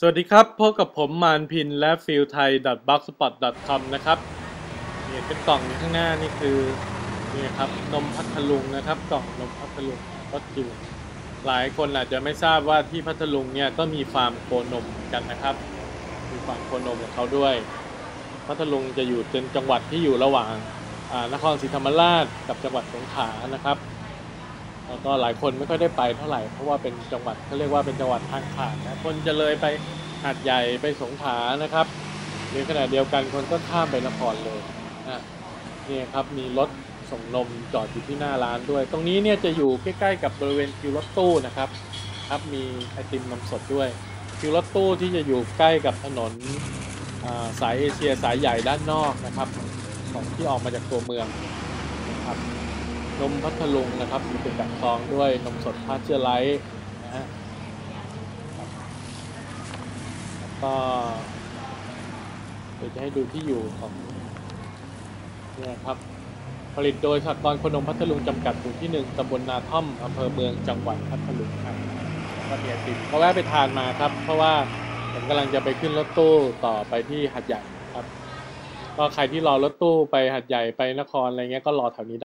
สวัสดีครับ พบกับผมมานพินและฟิลไทย b l o g s p o t c o m นะครับเนี่ยเป็นกล่องข้างหน้านี่คือนี่ครับนมพัทลุงนะครับ กล่องนมพัทลุงก็จริงหลายคนอาจจะไม่ทราบว่าที่พัทลุงเนี่ยก็มีฟาร์มโคนมกันนะครับ มีฟาร์มโคนมของเขาด้วย พัทลุงจะอยู่เป็นจังหวัดที่อยู่ระหว่างอ่านครศรีธรรมราชกับจังหวัดสงขลานะครับ แล้วก็หลายคนไม่ค่อยได้ไปเท่าไหร่เพราะว่าเป็นจังหวัดเขาเรียกว่าเป็นจังหวัดทางผ่านนะคนจะเลยไปหาดใหญ่ไปสงขลานะครับในขณะเดียวกันคนก็ข้ามไปนครเลยนะนี่ครับมีรถส่งนมจอดอยู่ที่หน้าร้านด้วย ตรงนี้เนี่ยจะอยู่ใกล้ๆกับบริเวณคิวรถตู้นะครับครับมีไอติมนมสดด้วยคิวรถตู้ที่จะอยู่ใกล้กับถนนาสายเอเชียสายใหญ่ด้านนอกนะครับของที่ออกมาจากตัวเมืองนะครับ นมพัทลุงนะครับมีเป็นแบบซองด้วยนมสดพาสเจอร์ไลท์นะฮะก็เดี๋ยวจะให้ดูที่อยู่ของเนี่ยครับ ผลิตโดยสหกรณ์คนมพัทลุงจำกัดหมู่ที่หนึ่งตำบลนาท่อมอำเภอเมืองจังหวัดพัทลุงครับก็มีไอติมก็แวะไปทานมาครับ เพราะว่าผมกำลังจะไปขึ้นรถตู้ต่อไปที่หัดใหญ่ครับ ก็ใครที่รอรถตู้ไปหัดใหญ่ไปนครอะไรเงี้ยก็รอแถวนี้